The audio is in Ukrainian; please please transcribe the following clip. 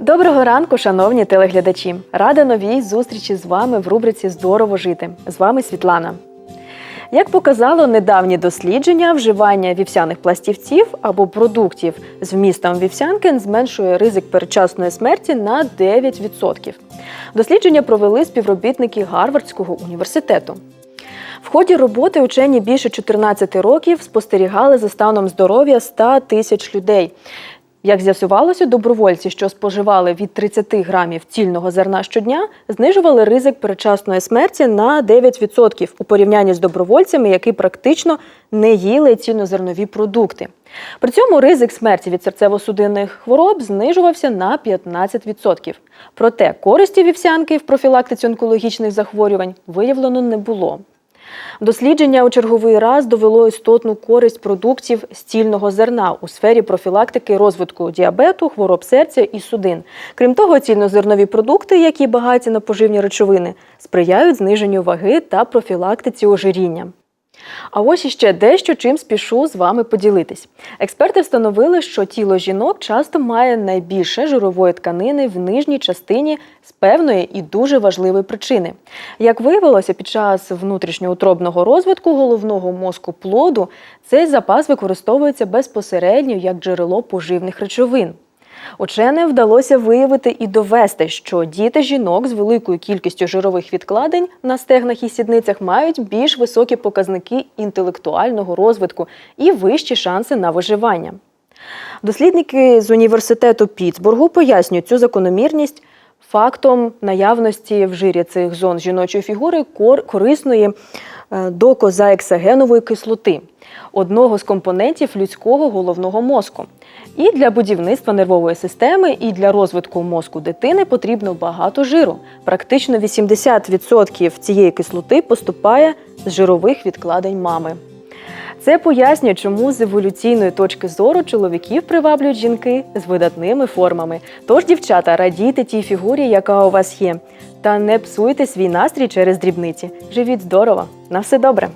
Доброго ранку, шановні телеглядачі! Рада новій зустрічі з вами в рубриці Здорово жити. З вами Світлана. Як показало недавнє дослідження, вживання вівсяних пластівців або продуктів з вмістом вівсянки зменшує ризик передчасної смерті на 9%. Дослідження провели співробітники Гарвардського університету. В ході роботи учені більше 14 років спостерігали за станом здоров'я 100 тисяч людей. Як з'ясувалося, добровольці, що споживали від 30 грамів цільного зерна щодня, знижували ризик передчасної смерті на 9% у порівнянні з добровольцями, які практично не їли цільнозернові продукти. При цьому ризик смерті від серцево-судинних хвороб знижувався на 15%. Проте користі вівсянки в профілактиці онкологічних захворювань виявлено не було. Дослідження у черговий раз довело істотну користь продуктів стільного зерна у сфері профілактики розвитку діабету, хвороб серця і судин. Крім того, цільнозернові продукти, які багаті на поживні речовини, сприяють зниженню ваги та профілактиці ожиріння. А ось іще дещо, чим спішу з вами поділитись. Експерти встановили, що тіло жінок часто має найбільше жирової тканини в нижній частині з певної і дуже важливої причини. Як виявилося, під час внутрішньоутробного розвитку головного мозку плоду цей запас використовується безпосередньо як джерело поживних речовин. Ученим вдалося виявити і довести, що діти жінок з великою кількістю жирових відкладень на стегнах і сідницях мають більш високі показники інтелектуального розвитку і вищі шанси на виживання. Дослідники з університету Пітсбургу пояснюють цю закономірність фактом наявності в жирі цих зон жіночої фігури кор- корисної докозаексагенової кислоти, одного з компонентів людського головного мозку. І для будівництва нервової системи, і для розвитку мозку дитини потрібно багато жиру. Практично 80% цієї кислоти поступає з жирових відкладень мами. Це пояснює, чому з еволюційної точки зору чоловіків приваблюють жінки з видатними формами. Тож, дівчата, радійте тій фігурі, яка у вас є, та не псуйте свій настрій через дрібниці. Живіть здорово! На все добре!